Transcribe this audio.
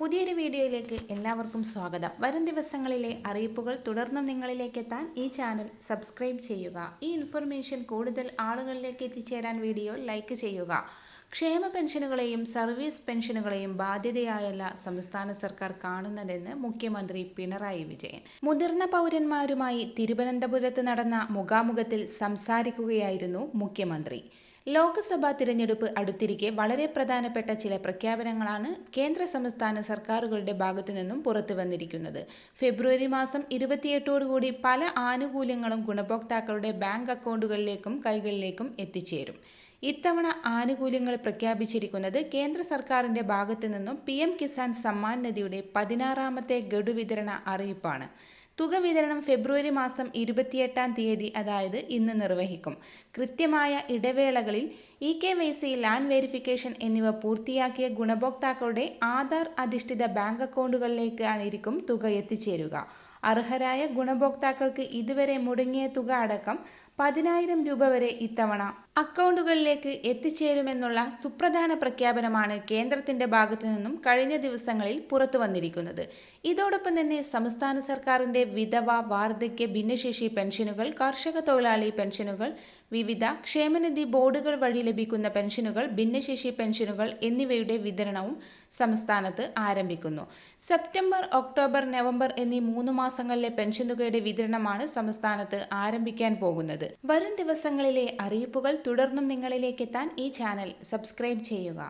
പുതിയൊരു വീഡിയോയിലേക്ക് എല്ലാവർക്കും സ്വാഗതം. വരും ദിവസങ്ങളിലെ അറിയിപ്പുകൾ തുടർന്നും നിങ്ങളിലേക്ക് എത്താൻ ഈ ചാനൽ സബ്സ്ക്രൈബ് ചെയ്യുക. ഈ ഇൻഫർമേഷൻ കൂടുതൽ ആളുകളിലേക്ക് എത്തിച്ചേരാൻ വീഡിയോ ലൈക്ക് ചെയ്യുക. ക്ഷേമ പെൻഷനുകളെയും സർവീസ് പെൻഷനുകളെയും ബാധ്യതയായല്ല സംസ്ഥാന സർക്കാർ കാണുന്നതെന്ന് മുഖ്യമന്ത്രി പിണറായി വിജയൻ. മുതിർന്ന പൗരന്മാരുമായി തിരുവനന്തപുരത്ത് നടന്ന മുഖാമുഖത്തിൽ സംസാരിക്കുകയായിരുന്നു മുഖ്യമന്ത്രി. ലോക്സഭാ തിരഞ്ഞെടുപ്പ് അടുത്തിരിക്കെ വളരെ പ്രധാനപ്പെട്ട ചില പ്രഖ്യാപനങ്ങളാണ് കേന്ദ്ര സംസ്ഥാന സർക്കാരുകളുടെ ഭാഗത്തു നിന്നും പുറത്തു വന്നിരിക്കുന്നത്. ഫെബ്രുവരി മാസം ഇരുപത്തിയെട്ടോടുകൂടി പല ആനുകൂല്യങ്ങളും ഗുണഭോക്താക്കളുടെ ബാങ്ക് അക്കൗണ്ടുകളിലേക്കും കൈകളിലേക്കും എത്തിച്ചേരും. ഇത്തവണ ആനുകൂല്യങ്ങൾ പ്രഖ്യാപിച്ചിരിക്കുന്നത് കേന്ദ്ര സർക്കാരിന്റെ ഭാഗത്തു നിന്നും പി എം കിസാൻ സമ്മാൻ നിധിയുടെ പതിനാറാമത്തെ ഗഡു വിതരണ അറിയിപ്പാണ്. തുക വിതരണം ഫെബ്രുവരി മാസം ഇരുപത്തിയെട്ടാം തീയതി അതായത് ഇന്ന് നിർവഹിക്കും. കൃത്യമായ ഇടവേളകളിൽ e K Y C land verification എന്നിവ പൂർത്തിയാക്കിയ ഗുണഭോക്താക്കളുടെ ആധാർ അധിഷ്ഠിത ബാങ്ക് അക്കൗണ്ടുകളിലേക്കായിരിക്കും തുക എത്തിച്ചേരുക. അർഹരായ ഗുണഭോക്താക്കൾക്ക് ഇതുവരെ മുടങ്ങിയ തുക അടക്കം പതിനായിരം രൂപ വരെ ഇത്തവണ. അക്കൗണ്ടുകളിലേക്ക് എത്തിച്ചേരുമെന്നുള്ള സുപ്രധാന പ്രഖ്യാപനമാണ് കേന്ദ്രത്തിന്റെ ഭാഗത്തു നിന്നും കഴിഞ്ഞ ദിവസങ്ങളിൽ പുറത്തു വന്നിരിക്കുന്നത്. ഇതോടൊപ്പം തന്നെ സംസ്ഥാന സർക്കാരിന്റെ വിധവ വാർദ്ധക്യ ഭിന്നശേഷി പെൻഷനുകൾ കർഷക തൊഴിലാളി പെൻഷനുകൾ വിവിധ ക്ഷേമനിധി ബോർഡുകൾ വഴി ലഭിക്കുന്ന പെൻഷനുകൾ ഭിന്നശേഷി പെൻഷനുകൾ എന്നിവയുടെ വിതരണവും സംസ്ഥാനത്ത് ആരംഭിക്കുന്നു. സെപ്റ്റംബർ ഒക്ടോബർ നവംബർ എന്നീ മൂന്ന് മാസങ്ങളിലെ പെൻഷൻ തുകയുടെ വിതരണമാണ് സംസ്ഥാനത്ത് ആരംഭിക്കാൻ പോകുന്നത്. വരും ദിവസങ്ങളിലെ അറിയിപ്പുകൾ തുടർന്നും നിങ്ങളിലേക്ക് എത്താൻ ഈ ചാനൽ സബ്സ്ക്രൈബ് ചെയ്യുക.